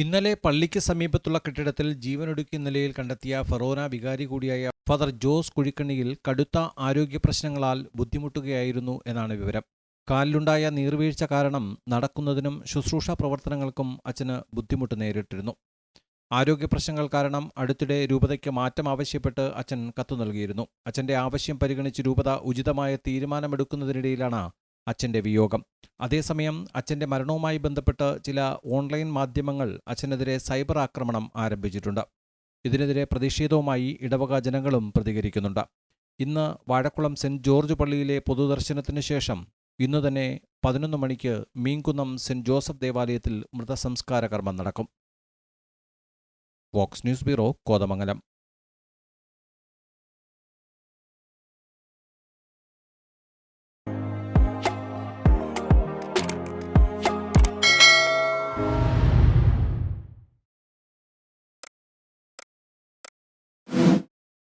ഇന്നലെ പള്ളിക്ക് സമീപത്തുള്ള കെട്ടിടത്തിൽ ജീവനൊടുക്കിയ നിലയിൽ കണ്ടെത്തിയ ഫെറോന വികാരി കൂടിയായ ഫാദർ ജോസ് കുഴിക്കണ്ണിയിൽ കടുത്ത ആരോഗ്യ പ്രശ്നങ്ങളാൽ ബുദ്ധിമുട്ടുകയായിരുന്നു എന്നാണ് വിവരം. കാലിലുണ്ടായ നീർവീഴ്ച കാരണം നടക്കുന്നതിനും ശുശ്രൂഷ പ്രവർത്തനങ്ങൾക്കും അച്ഛന് ബുദ്ധിമുട്ട് നേരിട്ടിരുന്നു. ആരോഗ്യ പ്രശ്നങ്ങൾ കാരണം അടുത്തിടെ രൂപതയ്ക്ക് മാറ്റം ആവശ്യപ്പെട്ട് അച്ഛൻ കത്തു നൽകിയിരുന്നു. അച്ഛന്റെ ആവശ്യം പരിഗണിച്ച് രൂപത ഉചിതമായ തീരുമാനമെടുക്കുന്നതിനിടയിലാണ് അച്ഛന്റെ വിയോഗം. അതേസമയം അച്ഛന്റെ മരണവുമായി ബന്ധപ്പെട്ട് ചില ഓൺലൈൻ മാധ്യമങ്ങൾ അച്ഛനെതിരെ സൈബർ ആക്രമണം ആരംഭിച്ചിട്ടുണ്ട്. ഇതിനെതിരെ പ്രതിഷേധവുമായി ഇടവക ജനങ്ങളും പ്രതികരിക്കുന്നുണ്ട്. ഇന്ന് വാഴക്കുളം സെന്റ് ജോർജ് പള്ളിയിലെ പൊതുദർശനത്തിന് ശേഷം ഇന്നു തന്നെ പതിനൊന്ന് മണിക്ക് മീൻകുന്നം സെന്റ് ജോസഫ് ദേവാലയത്തിൽ മൃതസംസ്കാര കർമ്മം നടക്കും. Vox news bureau Kothamangalam.